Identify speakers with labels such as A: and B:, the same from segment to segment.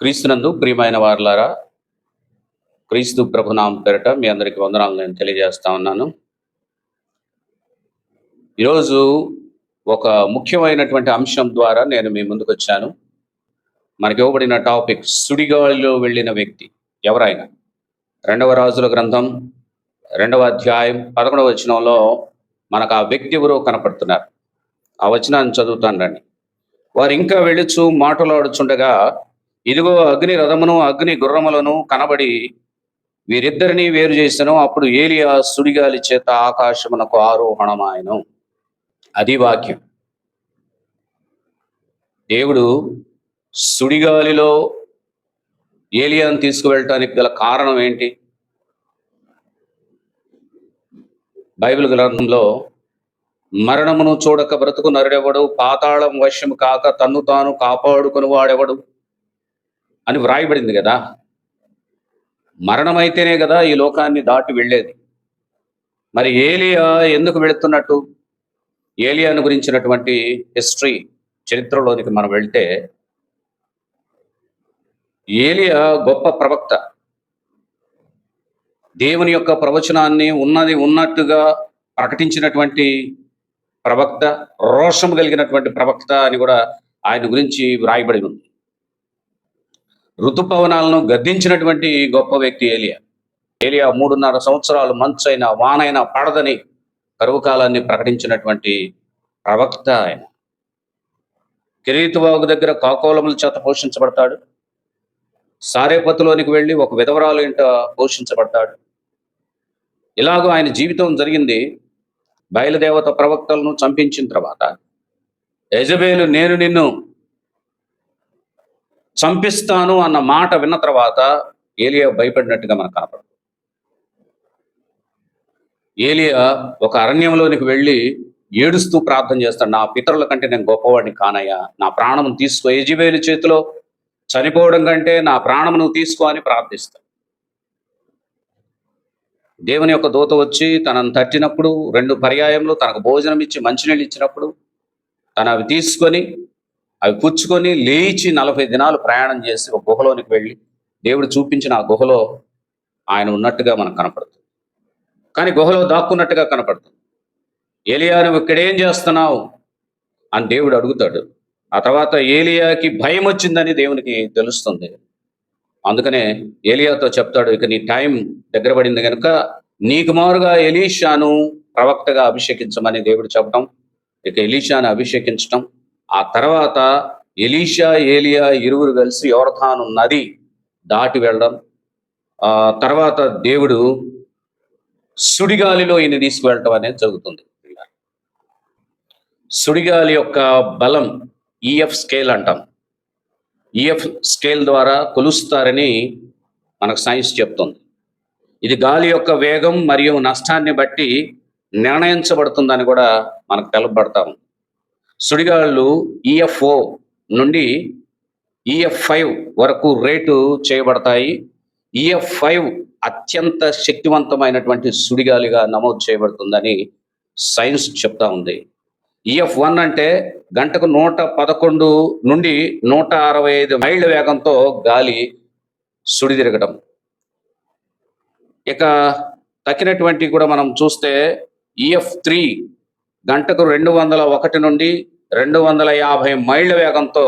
A: క్రీస్తునందు ప్రియమైన వారులారా క్రీస్తు ప్రభునాం పేరట మీ అందరికి వందనాలు నేను తెలియజేస్తా ఉన్నాను. ఈరోజు ఒక ముఖ్యమైనటువంటి అంశం ద్వారా నేను మీ ముందుకు వచ్చాను. మనకి ఇవ్వబడిన టాపిక్ సుడిగాలిలో వెళ్ళిన వ్యక్తి ఎవరైనా. రెండవ రాజుల గ్రంథం రెండవ అధ్యాయం పదకొండవ వచనంలో మనకు ఆ వ్యక్తి ఎవరో కనపడుతున్నారు. ఆ వచనాన్ని చదువుతాను రండి. వారు ఇంకా వెళ్ళొచ్చు మాటలాడుచుండగా ఇదిగో అగ్ని రథమును అగ్ని గుర్రములను కనబడి వీరిద్దరిని వేరు చేసను అప్పుడు ఏలియా సుడిగాలి చేత ఆకాశమునకు ఆరోహణమాయను. అది వాక్యం. దేవుడు సుడిగాలిలో ఏలియాను తీసుకువెళ్ళటానికి గల కారణం ఏంటి? బైబిల్ గ్రంథంలో మరణమును చూడక బ్రతుకు నరుడెవడు పాతాళం వశ్యం కాక తన్ను తాను కాపాడుకుని వాడెవడు అని వ్రాయబడింది కదా. మరణమైతేనే కదా ఈ లోకాన్ని దాటి వెళ్ళేది. మరి ఏలియా ఎందుకు వెళుతున్నట్టు? ఏలియాను గురించినటువంటి హిస్టరీ చరిత్రలోనికి మనం వెళ్తే ఏలియా గొప్ప ప్రవక్త. దేవుని యొక్క ప్రవచనాన్ని ఉన్నది ఉన్నట్టుగా ప్రకటించినటువంటి ప్రవక్త రోషం కలిగినటువంటి ప్రవక్త అని కూడా ఆయన గురించి వ్రాయబడి ఉంది. ఋతుపవనాలను గద్దించినటువంటి గొప్ప వ్యక్తి ఏలియా. ఏలియా మూడున్నర సంవత్సరాలు మంచైన వానైనా పడదని కరువు కాలాన్ని ప్రకటించినటువంటి ప్రవక్త ఆయన. కిరీతుబాబు దగ్గర కాకోలముల చేత పోషించబడతాడు. సారేపతిలోనికి వెళ్ళి ఒక విధవరాలు ఇంట పోషించబడతాడు. ఇలాగో ఆయన జీవితం జరిగింది. బయలుదేవత ప్రవక్తలను చంపించిన తర్వాత. యజబేలు నేను నిన్ను చంపిస్తాను అన్న మాట విన్న తర్వాత ఏలియా భయపడినట్టుగా మనకు కనపడదు ఏలియా ఒక అరణ్యంలోనికి వెళ్ళి ఏడుస్తూ ప్రార్థన చేస్తాడు నా పితరుల కంటే నేను గొప్పవాడిని కానయ్యా. నా ప్రాణమును తీసుకో యజబేలు చేతిలో చనిపోవడం కంటే నా ప్రాణమును తీసుకో అని ప్రార్థిస్తాడు. దేవుని యొక్క దూత వచ్చి తనను తట్టినప్పుడు రెండు పర్యాయంలో తనకు భోజనం ఇచ్చి మంచినీళ్ళు ఇచ్చినప్పుడు తను అవి తీసుకొని అవి పుచ్చుకొని లేచి నలభై దినాలు ప్రయాణం చేసి ఒక గుహలోనికి వెళ్ళి దేవుడు చూపించిన ఆ గుహలో ఆయన ఉన్నట్టుగా మనకు కనపడుతుంది. కానీ గుహలో దాక్కున్నట్టుగా కనపడుతుంది. ఏలియా నువ్వు ఇక్కడేం చేస్తున్నావు? అని దేవుడు అడుగుతాడు. ఆ తర్వాత ఏలియాకి భయం వచ్చిందని దేవునికి తెలుస్తుంది. అందుకనే ఏలియాతో చెప్తాడు ఇక నీ టైం దగ్గర పడింది కనుక నీకు మారుగా ఎలీషాను ప్రవక్తగా అభిషేకించమని దేవుడు చెప్పడం ఇక ఎలీషాను అభిషేకించడం ఆ తర్వాత ఎలీషా ఏలియా ఇరువురు కలిసి యోర్ధాను నది దాటి వెళ్ళడం. ఆ తర్వాత దేవుడు సుడిగాలిలో ఈయన తీసుకువెళ్ళటం అనేది జరుగుతుంది. సుడిగాలి యొక్క బలం ఈఎఫ్ స్కేల్ అంటాం. ఈఎఫ్ స్కేల్ ద్వారా కొలుస్తారని మనకు సైన్స్ చెప్తుంది. ఇది గాలి యొక్క వేగం మరియు నష్టాన్ని బట్టి నిర్ణయించబడుతుందని కూడా మనకు తెలపబడతాం సుడిగాళ్ళు ఈఎఫ్ఓ నుండి ఈఎఫ్ ఫైవ్ వరకు రేటు చేయబడతాయి. ఈఎఫ్ ఫైవ్ అత్యంత శక్తివంతమైనటువంటి సుడిగాలిగా నమోదు చేయబడుతుందని సైన్స్ చెప్తా ఉంది. ఈఎఫ్ వన్ అంటే గంటకు నూట పదకొండు నుండి నూట అరవై ఐదు మైళ్ళ వేగంతో గాలి సుడిదిరగడం. ఇక తక్కినటువంటి కూడా మనం చూస్తే ఈఎఫ్ త్రీ గంటకు రెండు వందల ఒకటి నుండి రెండు వందల యాభై మైళ్ళ వేగంతో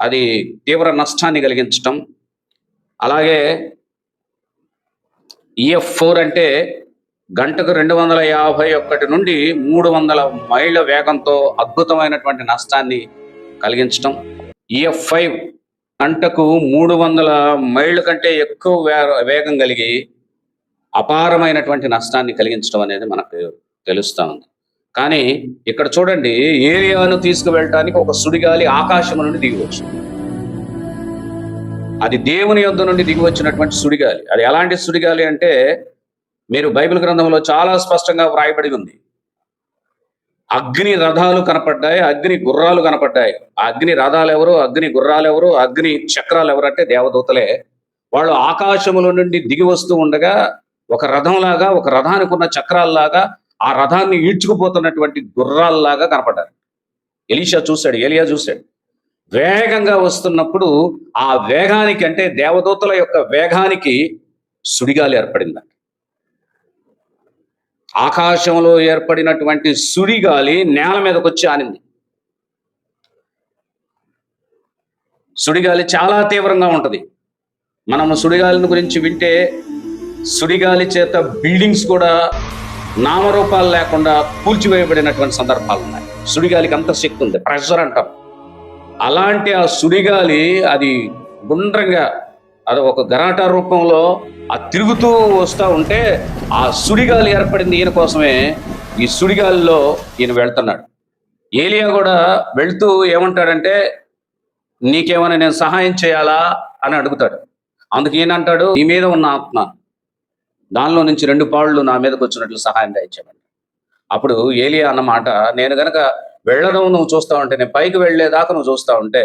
A: అది తీవ్ర నష్టాన్ని కలిగించటం. అలాగే ఈఎఫ్ ఫోర్ అంటే గంటకు రెండు వందల యాభై ఒకటి నుండి మూడు వందల మైళ్ళ వేగంతో అద్భుతమైనటువంటి నష్టాన్ని కలిగించటం. ఈఎఫ్ ఫైవ్ గంటకు మూడు వందల మైళ్ళ కంటే ఎక్కువ వేగం కలిగి అపారమైనటువంటి నష్టాన్ని కలిగించడం అనేది మనకు తెలుస్తూ ఉంది. కానీ ఇక్కడ చూడండి ఏరియాను తీసుకువెళ్ళటానికి ఒక సుడిగాలి ఆకాశం నుండి దిగివచ్చు అది దేవుని యొద్ద నుండి దిగి వచ్చినటువంటి సుడిగాలి. అది ఎలాంటి సుడిగాలి అంటే మీరు బైబిల్ గ్రంథంలో చాలా స్పష్టంగా వ్రాయబడి ఉంది. అగ్ని రథాలు కనపడ్డాయి అగ్ని గుర్రాలు కనపడ్డాయి. ఆ అగ్ని రథాలు ఎవరు అగ్ని గుర్రాలు ఎవరు అగ్ని చక్రాలు ఎవరు అంటే దేవదూతలే. వాళ్ళు ఆకాశముల నుండి దిగి వస్తూ ఉండగా ఒక రథంలాగా ఒక రథానికి ఉన్న చక్రాల్లాగా ఆ రథాన్ని ఈడ్చుకుపోతున్నటువంటి గుర్రాల్లాగా కనపడ్డారు. ఎలీషా చూశాడు ఏలియా చూశాడు. వేగంగా వస్తున్నప్పుడు ఆ వేగానికి అంటే దేవదూతల యొక్క వేగానికి సుడిగాలి ఏర్పడిందంట. ఆకాశంలో ఏర్పడినటువంటి సుడిగాలి నేల మీదకి వచ్చి ఆనింది. సుడిగాలి చాలా తీవ్రంగా ఉంటుంది. మనము సుడిగాలిని గురించి వింటే సుడిగాలి చేత బిల్డింగ్స్ కూడా నామరూపాలు లేకుండా కూల్చివేయబడినటువంటి సందర్భాలు ఉన్నాయి. సుడిగాలికి అంత శక్తి ఉంది. ప్రెషర్ అంటాం. అలాంటి ఆ సుడిగాలి అది గుండ్రంగా అది ఒక గరాటా రూపంలో ఆ తిరుగుతూ వస్తూ ఉంటే ఆ సుడిగాలి ఏర్పడింది ఈయన కోసమే ఈ సుడిగాలిలో ఈయన వెళ్తున్నాడు. ఏలియా కూడా వెళ్తూ ఏమంటాడంటే నీకేమైనా నేను సహాయం చేయాలా? అని అడుగుతాడు. అందుకు ఈయన అంటాడు నీ మీద ఉన్న ఆత్మ దానిలో నుంచి రెండు పాళ్ళు నా మీదకి వచ్చినట్లు సహాయం దయచేయమని. అప్పుడు ఏలియా అన్నమాట నేను గనక వెళ్ళడం నువ్వు చూస్తా ఉంటే నేను పైకి వెళ్ళేదాకా నువ్వు చూస్తా ఉంటే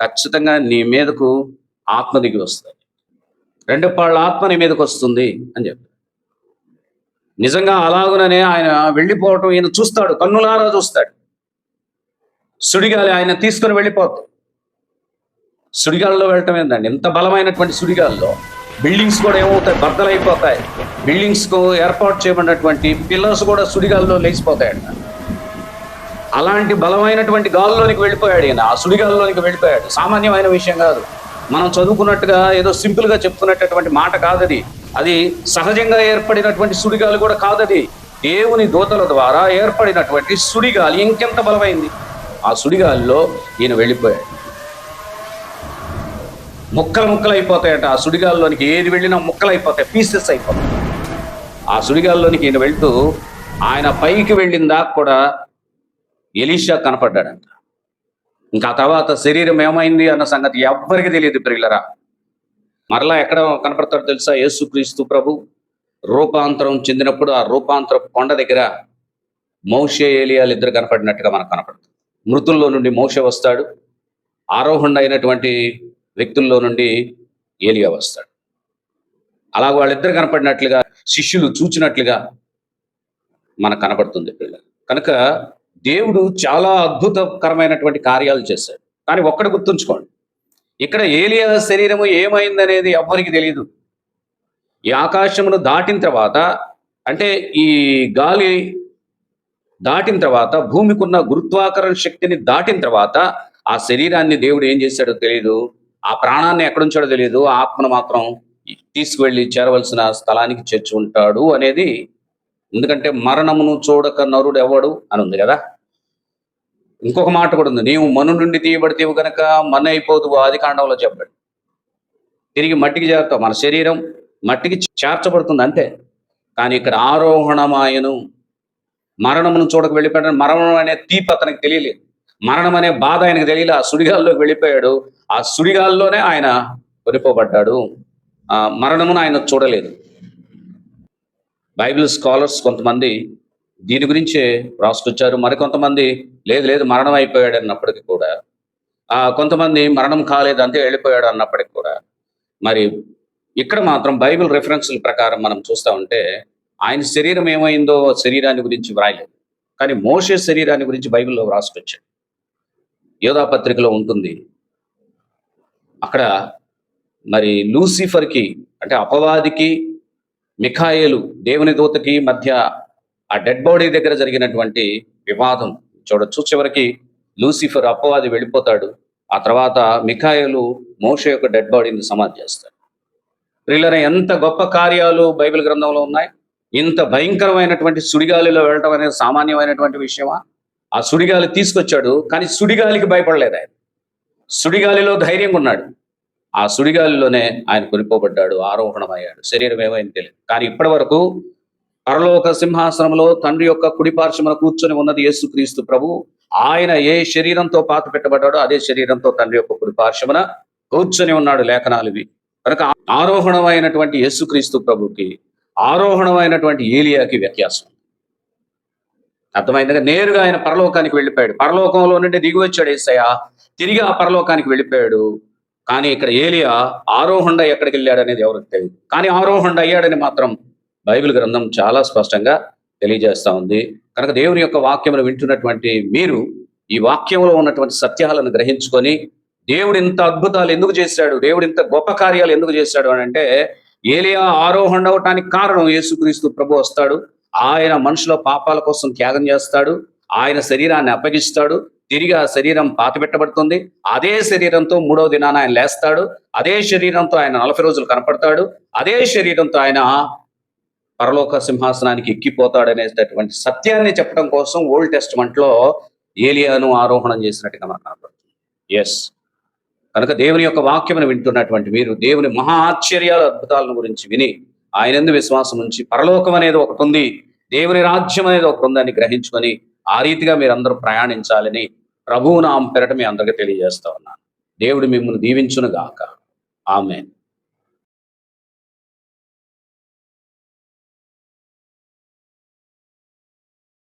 A: ఖచ్చితంగా నీ మీదకు ఆత్మ దిగి వస్తుంది. రెండు పాళ్ళ ఆత్మ నీ మీదకి వస్తుంది అని చెప్పి నిజంగా అలాగుననే ఆయన వెళ్ళిపోవటం ఈయన చూస్తాడు కన్నులారా చూస్తాడు. సుడిగాలి ఆయన తీసుకుని వెళ్ళిపోతాడు. సుడిగాల్లో వెళ్ళటం ఏంటండి ఇంత బలమైనటువంటి సుడిగాల్లో బిల్డింగ్స్ కూడా ఏమవుతాయి? బద్దలైపోతాయి. బిల్డింగ్స్కు ఏర్పాటు చేయబడినటువంటి పిల్లర్స్ కూడా సుడిగాల్లో లేచిపోతాయంట. అలాంటి బలమైనటువంటి గాల్లోనికి వెళ్ళిపోయాడు ఈయన. ఆ సుడిగాల్లోనికి వెళ్ళిపోయాడు. సామాన్యమైన విషయం కాదు. మనం చదువుకున్నట్టుగా ఏదో సింపుల్గా చెప్తున్నటువంటి మాట కాదది. అది సహజంగా ఏర్పడినటువంటి సుడిగాలి కూడా కాదది. దేవుని దూతల ద్వారా ఏర్పడినటువంటి సుడిగాలి ఇంకెంత బలమైంది? ఆ సుడిగాలిలో ఈయన వెళ్ళిపోయాడు. ముక్కలు ముక్కలు అయిపోతాయట ఆ సుడిగాల్లోనికి ఏది వెళ్ళినా ముక్కలు అయిపోతాయి పీసెస్ అయిపోతాయి. ఆ సుడిగాల్లోనికి ఈయన వెళ్తూ ఆయన పైకి వెళ్ళిన దాకా కూడా ఎలీషా కనపడ్డాడంట. ఇంకా తర్వాత శరీరం ఏమైంది అన్న సంగతి ఎవ్వరికి తెలియదు ప్రియులరా. మరలా ఎక్కడ కనపడతాడో తెలుసా? యేసుక్రీస్తు ప్రభు రూపాంతరం చెందినప్పుడు ఆ రూపాంతరం కొండ దగ్గర మౌషే ఏలియాలు ఇద్దరు కనపడినట్టుగా మనకు కనపడుతుంది. మృతుల్లో నుండి మౌష వస్తాడు. ఆరోహణ అయినటువంటి వ్యక్తుల్లో నుండి ఏలియా వస్తాడు. అలా వాళ్ళిద్దరు కనపడినట్లుగా శిష్యులు చూచినట్లుగా మనకు కనపడుతుంది పిల్ల కనుక దేవుడు చాలా అద్భుతకరమైనటువంటి కార్యాలు చేశాడు. కానీ ఒక్కడ గుర్తుంచుకోండి. ఇక్కడ ఏలియా శరీరము ఏమైందనేది ఎవ్వరికి తెలియదు ఈ ఆకాశమును దాటిన తర్వాత అంటే ఈ గాలి దాటిన తర్వాత భూమికున్న గురుత్వాకరణ శక్తిని దాటిన తర్వాత ఆ శరీరాన్ని దేవుడు ఏం చేశాడో తెలియదు ఆ ప్రాణాన్ని ఎక్కడుంచాడో తెలియదు ఆత్మను మాత్రం తీసుకువెళ్ళి చేరవలసిన స్థలానికి చేర్చి ఉంటాడు అనేది ఎందుకంటే మరణమును చూడక నరుడు ఎవడు అని ఉంది కదా. ఇంకొక మాట కూడా ఉంది. నీవు మను నుండి తీయబడితేవు గనక మన అయిపోదు ఆది కాండంలో చెప్పాడు. తిరిగి మట్టికి చేరుతావు. మన శరీరం మట్టికి చేర్చబడుతుంది అంతే. కానీ ఇక్కడ ఆరోహణమాయను మరణమును చూడక వెళ్ళిపోయాడు. మరణం అనే తీపి అతనికి తెలియలేదు. మరణం అనే బాధ ఆయనకు తెలియలే ఆ సుడిగాల్లోకి వెళ్ళిపోయాడు. ఆ సుడిగాల్లోనే ఆయన కొనిపోబడ్డాడు. ఆ మరణమును ఆయన చూడలేదు. బైబిల్ స్కాలర్స్ కొంతమంది దీని గురించే రాసుకొచ్చారు. మరికొంతమంది లేదు లేదు మరణం అయిపోయాడు అన్నప్పటికీ కూడా. ఆ కొంతమంది మరణం కాలేదు అంతే వెళ్ళిపోయాడు అన్నప్పటికీ కూడా. మరి ఇక్కడ మాత్రం బైబిల్ రెఫరెన్స్ల ప్రకారం మనం చూస్తా ఉంటే ఆయన శరీరం ఏమైందో శరీరాన్ని గురించి వ్రాయలేదు. కానీ మోసే శరీరాన్ని గురించి బైబిల్లో వ్రాసుకొచ్చాడు యోధా పత్రికలో ఉంటుంది. అక్కడ మరి లూసిఫర్కి అంటే అపవాదికి మిఖాయేలు దేవుని దూతకి మధ్య ఆ డెడ్ బాడీ దగ్గర జరిగినటువంటి వివాదం చూడొచ్చు. చివరికి లూసిఫర్ అపవాది వెళ్ళిపోతాడు. ఆ తర్వాత మిఖాయలు మోష యొక్క డెడ్ బాడీని సమాధి చేస్తాడు. ప్రియులైన ఎంత గొప్ప కార్యాలు బైబిల్ గ్రంథంలో ఉన్నాయి. ఇంత భయంకరమైనటువంటి సుడిగాలిలో వెళ్ళటం అనేది సామాన్యమైనటువంటి విషయమా? ఆ సుడిగాలి తీసుకొచ్చాడు కానీ సుడిగాలికి భయపడలేదు ఆయన. సుడిగాలిలో ధైర్యంగా ఉన్నాడు ఆ సుడిగాలిలోనే ఆయన కొనిపోబడ్డాడు ఆరోహణమయ్యాడు. శరీరం ఏమైంది తెలియదు. కానీ ఇప్పటి వరకు పరలోక సింహాసనంలో తండ్రి యొక్క కుడిపార్శ్వమున కూర్చొని ఉన్నది యేసుక్రీస్తు ప్రభు. ఆయన ఏ శరీరంతో పాత పెట్టబడ్డాడో అదే శరీరంతో తండ్రి యొక్క కుడిపార్శ్వమున కూర్చొని ఉన్నాడు లేఖనాలు ఇవి కనుక ఆరోహణమైనటువంటి యేసుక్రీస్తు ప్రభుకి ఆరోహణమైనటువంటి ఏలియాకి వ్యత్యాసం. అర్థమైందిగా? నేరుగా ఆయన పరలోకానికి వెళ్ళిపోయాడు. పరలోకంలో నుండి దిగి వచ్చాడు ఏసయ్య. తిరిగి ఆ పరలోకానికి వెళ్ళిపోయాడు. కానీ ఇక్కడ ఏలియా ఆరోహణ ఎక్కడికి వెళ్ళాడు అనేది ఎవరికి తెలియదు కానీ ఆరోహణ అయ్యాడని మాత్రం బైబిల్ గ్రంథం చాలా స్పష్టంగా తెలియజేస్తా ఉంది. కనుక దేవుని యొక్క వాక్యమును వింటున్నటువంటి మీరు ఈ వాక్యంలో ఉన్నటువంటి సత్యాలను గ్రహించుకొని దేవుడు ఇంత అద్భుతాలు ఎందుకు చేశాడు? దేవుడు ఇంత గొప్ప కార్యాలు ఎందుకు చేశాడు అని అంటే ఏలియా ఆరోహణ అవటానికి కారణం యేసుక్రీస్తు ప్రభు వస్తాడు. ఆయన మనుషుల పాపాల కోసం త్యాగం చేస్తాడు. ఆయన శరీరాన్ని అప్పగిస్తాడు. తిరిగి ఆ శరీరం పాతపెట్టబడుతుంది. అదే శరీరంతో మూడో దినాన ఆయన లేస్తాడు. అదే శరీరంతో ఆయన నలభై రోజులు కనపడతాడు. అదే శరీరంతో ఆయన పరలోక సింహాసనానికి ఎక్కిపోతాడు అనేటటువంటి సత్యాన్ని చెప్పడం కోసం ఓల్డ్ టెస్ట్మెంట్లో ఏలియాను ఆరోహణం చేసినట్టుగా మనకు కనపడుతుంది. ఎస్ కనుక దేవుని యొక్క వాక్యమును వింటున్నటువంటి మీరు దేవుని మహా ఆశ్చర్యాల అద్భుతాలను గురించి విని ఆయన ఎందు విశ్వాసం ఉంచి పరలోకం అనేది ఒకటి ఉంది దేవుని రాజ్యం అనేది ఒకటి ఉందని గ్రహించుకొని ఆ రీతిగా మీరందరూ ప్రయాణించాలని ప్రభువు నా పెరట మీ అందరికీ తెలియజేస్తా ఉన్నాను. దేవుడు మిమ్మల్ని దీవించును గాక ఆమె